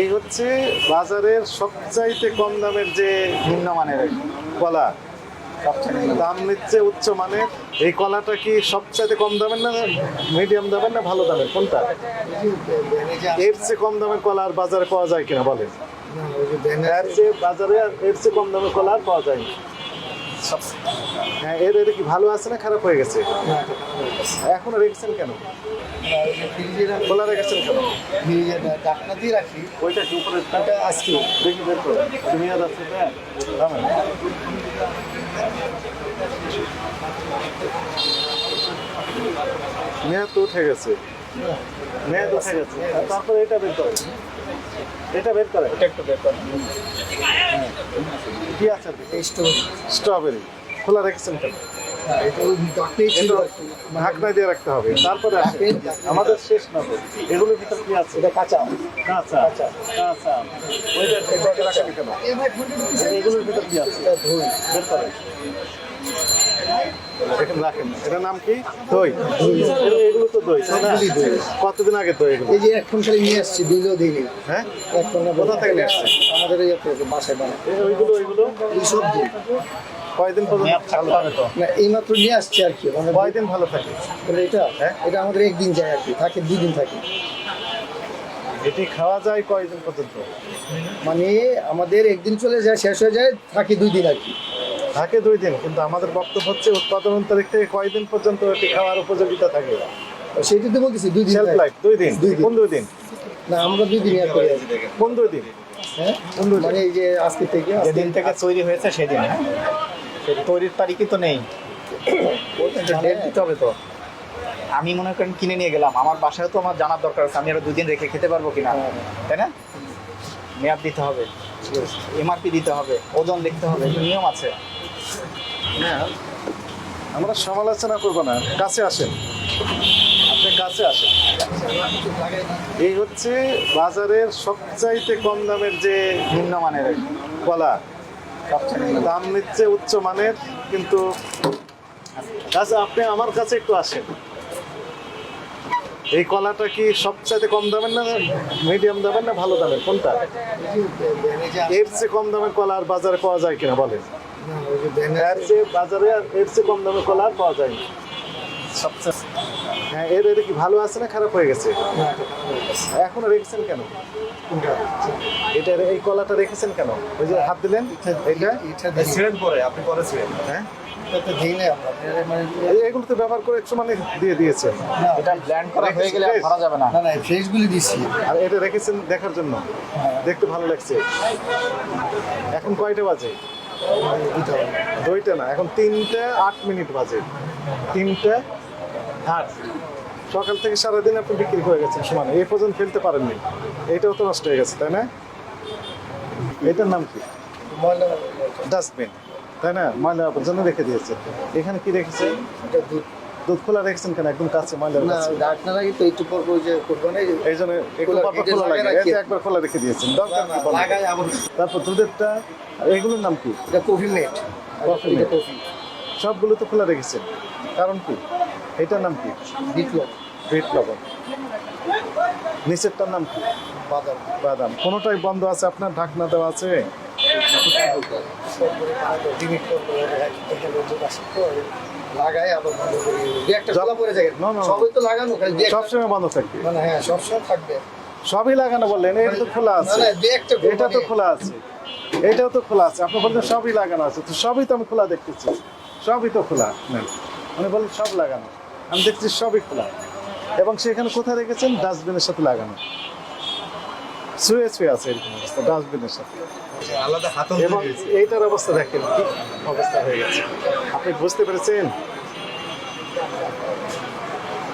এই হচ্ছে বাজারের সবচাইতে কম দামের যে নিম্নমানের কলা, দাম নিচ্ছে উচ্চ মানের। এই কলাটা কি সবচাইতে কম দামের না মিডিয়াম দামের না ভালো দামের? কোনটা? এর চেয়ে কম দামের কলা আর বাজারে পাওয়া যায় কিনা বলেন। এর চেয়ে বাজারে এর চেয়ে কম দামের কলা আর পাওয়া যায় না। হ্যাঁ এর এটা কি ভালো আছে না খারাপ হয়ে গেছে? এখনও রেখেছেন কেন? খোলা রেখেছেন কেন? ডাকনা দিয়ে রাখি ওইটা কি উপরে ওটা আজকে দেখি বের করো। তুমি আর আছে এটা মেয়াদ তো উঠে গেছে। মেয়াদ উঠে গেছে আর তারপরে এটা বের করে। এটা বের করে। একটু ব্যাপার কি আছে? স্ট্রবেরি। খোলা রেখেছেন কেন? কি। ঢাকনা দিয়ে রাখতে হবে। তারপরে আমাদের শেষ না তো এগুলোর ভিতর কি আছে? এটা কাঁচা। কাঁচা। কাঁচা। কাঁচা। ওইটা রাখেনি কেন? এগুলোর ভিতর কি আছে? বের করে এখানে রাখেন। এটার নাম কি? দই। এগুলো- এগুলো তো দই তাই না? সবগুলি দই। কতদিন আগে দই এগুলো? এই যে এখন খালি নিয়ে আসছি দিলেও দিইনি। হ্যাঁ? এখন কোথা থেকে নিয়ে আসছে? আমাদের এই বাসায় বানায়। ওইগুলো ওইগুলো? এই সব দিই কয়দিন পর্যন্ত ভালো থাকে তো। না এইমাত্র নিয়ে আসছি আর কি। মানে কয়দিন ভালো থাকে? এটা হ্যাঁ? এটা আমাদের একদিন যায় আর কি থাকে দুই দিন থাকে। এটি খাওয়া যায় কয়দিন পর্যন্ত? মানে আমাদের একদিন চলে যায় শেষ হয়ে যায় থাকে দুই দিন আর কি। থাকে দুই দিন কিন্তু আমাদের বক্তব্য হচ্ছে উৎপাদন তারিখ থেকে কয়দিন পর্যন্ত এটি খাওয়ার উপযোগিতা থাকে? সেটা তো বলতেছি দুই দিন সেলফ। লাইফ দুই দিন। কোন দুই দিন? না আমরা দুই দিন। কোন দুই দিন? হ্যাঁ? মানে এই যে আজকে থেকে যেদিন থেকে তৈরি হয়েছে সেদিন হ্যাঁ? তৈরির তারিখই তো নেই। ডেট দিতে হবে তো। আমি মনে করেন কিনে নিয়ে গেলাম আমার বাসায় তো আমার জানার দরকার আছে আমি আরও দুদিন রেখে খেতে পারব কিনা? তাই না? মেয়াদ দিতে হবে। এমআরপি দিতে হবে, ওজন লিখতে হবে নিয়ম আছে। আমরা সমালোচনা করব না, কাছে আসেন। আপনি কাছে আসেন। এই হচ্ছে বাজারের সবচাইতে কম দামের যে নিম্নমানের কলা। দাম নিচ্ছে উচ্চ মানের, কিন্তু আচ্ছা আপনি আমার কাছে একটু আসেন। এই কলাটা কি সবচাইতে কম দামের না মিডিয়াম দামের না ভালো দামের? কোনটা? এর চেয়ে কম দামের কলা আর বাজারে পাওয়া যায় কিনা বলেন। না, যে এর চেয়ে বাজারে আর এর চেয়ে কম দামে কলা আর পাওয়া যায় না। সবচেয়ে হ্যাঁ এর এটা কি ভালো আছে না খারাপ হয়ে গেছে? এখনও রেখেছেন কেন? এটা এই কলাটা রেখেছেন কেন? ওই যে হাত দিলেন? এটা। ছিলেন পরে আপনি পরে ছিলেন। হ্যাঁ? দিই না আমরা। এগুলো তো ব্যবহার করে একটু মানে দিয়ে দিয়েছে। এটা ব্ল্যান্ড করা হয়ে গেলে আর ধরা যাবে না। না না ফ্রেশগুলি দিছি। আর এটা রেখেছেন দেখার জন্য। দেখতে ভালো লাগছে। এখন কয়টা বাজে? দুইটা। না এখন তিনটে আট মিনিট বাজে। তিনটে আট। সকাল থেকে সারাদিন আপনি বিক্রি করে গেছেন সমানে। এই পর্যন্ত ফেলতে পারেননি। এটাও তো নষ্ট হয়ে গেছে তাই না? এটার নাম কি? ডাস্টবিন তাই না? ময়লা আবর্জনা রেখে দিয়েছে। এখানে কি রেখেছে? দুধ। দুধ খোলা রেখেছেন কেন? একদম কাছে ময়লার কাছে আগে তো একটু পর পর ওই যে করব না এই জন্য একটু পরপর খোলা লাগে। রাখি। এতে একবার খোলা রেখে দিয়েছেন। দরকার কি লাগাই আবার তারপর দুধেরটা এগুলোর নাম কি? এটা coffee mate. Coffee mate. Coffee. সবগুলো তো খোলা রেখেছেন। কারণ কি? এটার নাম কি? বিপ্লব বিট লবণ। নিচেরটার নাম কি? বাদাম। বাদাম। কোনোটাই বন্ধ আছে? আপনার ঢাকনা দেওয়া আছে? সবসময় বন্ধ থাকবে। হ্যাঁ সবসময় সবই লাগানো বললেন, এটা তো খোলা আছে। এটা তো খোলা আছে। এটাও তো খোলা আছে। আপনি বললেন সবই লাগানো আছে। তো সবই তো আমি খোলা দেখতেছি। সবই তো খোলা। উনি বললেন সব লাগানো। আমি দেখছি সবই খোলা। এবং সেখানে কোথায় রেখেছেন? ডাস্টবিনের সাথে লাগানো। শুয়ে শুয়ে আছে এরকম অবস্থা ডাস্টবিনের সাথে। আলাদা হাতল এবং এইটার অবস্থা দেখেন কি অবস্থা হয়ে গেছে। আপনি বুঝতে পেরেছেন?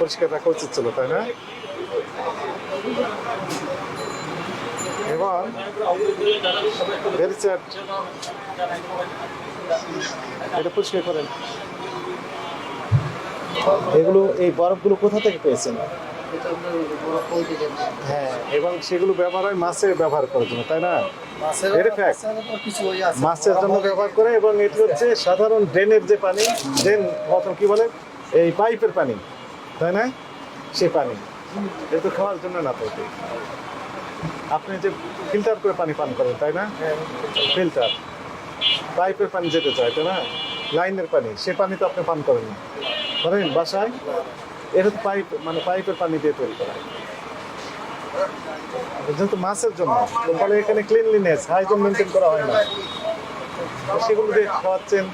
পরিষ্কার রাখা উচিত ছিল তাই না? এবং ভেরিচার্ট এটা পরিষ্কার করেন। এগুলো এই বরফগুলো কোথা থেকে পেয়েছেন? হ্যাঁ। এবং সেগুলো ব্যবহার হয় মাছে ব্যবহার করার জন্য তাই না? মাছের। মাছের মাছের জন্য ব্যবহার করে এবং এটি হচ্ছে সাধারণ ড্রেনের যে পানি ড্রেন মতন কি বলে? এই পাইপের পানি তাই না? সে পানি। এটা তো খাওয়ার জন্য না তো আপনি যে ফিল্টার করে পানি পান করেন তাই না? ফিল্টার। পাইপের পানি যেতে চায় তাই না? লাইনের পানি সে পানি তো আপনি পান করেন করেন বাসায়? এটা তো পাইপ মানে পাইপের পানি দিয়ে তৈরি করা। যেহেতু মাছের জন্য ফলে এখানে ক্লিনলিনেস হাইজিন মেনটেন করা হয় না। সেগুলো দিয়ে খাওয়াচ্ছেন,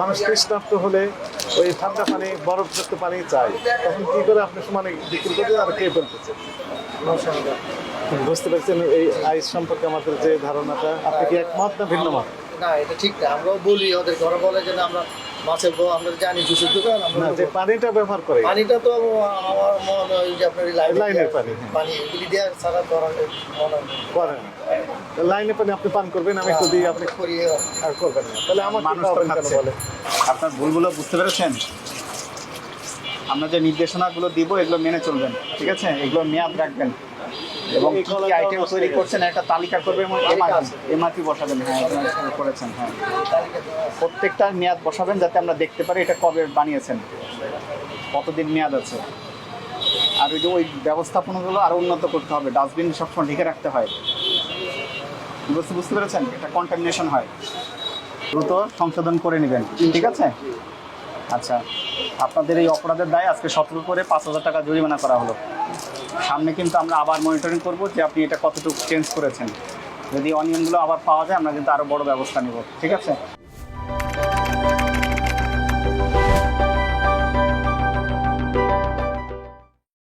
মানুষ তৃষ্ণার্ত হলে ওই ঠান্ডা পানি বরফযুক্ত পানি চাই তখন কি করে আপনি সমানে বিক্রি করতে আর খেয়ে ফেলতেছে বুঝতে পারছেন এই আইস সম্পর্কে আমাদের যে ধারণাটা? আপনি কি একমত না ভিন্ন মত না, এটা ঠিক না, আমরাও বলি ওদেরকে ওরা বলে যে আমরা মাছের বউ আমরা জানি জুসের দোকান আমরা যে পানিটা ব্যবহার করে। পানিটা তো আমার মনে হয় যে আপনার লাইন লাইনের পানি, হ্যাঁ। পানি এগুলি দেওয়ার ছাড়া মনে হয়। না। লাইনে পানি আপনি পান করবেন আমি একটু আপনি করিয়ে আর করবেন না। তাহলে আমার মানুষ। বলে আপনার ভুলগুলো বুঝতে পেরেছেন? আমরা যে নির্দেশনাগুলো দিব এগুলো মেনে চলবেন ঠিক আছে? এগুলো মেয়াদ রাখবেন। এবং কি কি আইটেম তৈরি করছেন একটা তালিকা করবেন এবং এমআরপি বসাবেন হ্যাঁ করেছেন হ্যাঁ। প্রত্যেকটা মেয়াদ বসাবেন যাতে আমরা দেখতে পারি এটা কবে বানিয়েছেন কতদিন মেয়াদ আছে। আর ওই যে ওই ব্যবস্থাপনাগুলো আরও উন্নত করতে হবে ডাস্টবিন সবসময় ঢেকে রাখতে হয়। বুঝতে বুঝতে পেরেছেন? এটা কন্টামিনেশন হয়। দ্রুত সংশোধন করে নেবেন ঠিক আছে? আচ্ছা আপনাদের এই অপরাধের দায় আজকে সতর্ক করে পাঁচ হাজার টাকা জরিমানা করা হলো। সামনে কিন্তু আমরা আবার মনিটরিং করব যে আপনি এটা কতটুকু চেঞ্জ করেছেন। যদি অনিয়নগুলো আবার পাওয়া যায়, আমরা কিন্তু আরও বড় ব্যবস্থা নেব, ঠিক আছে?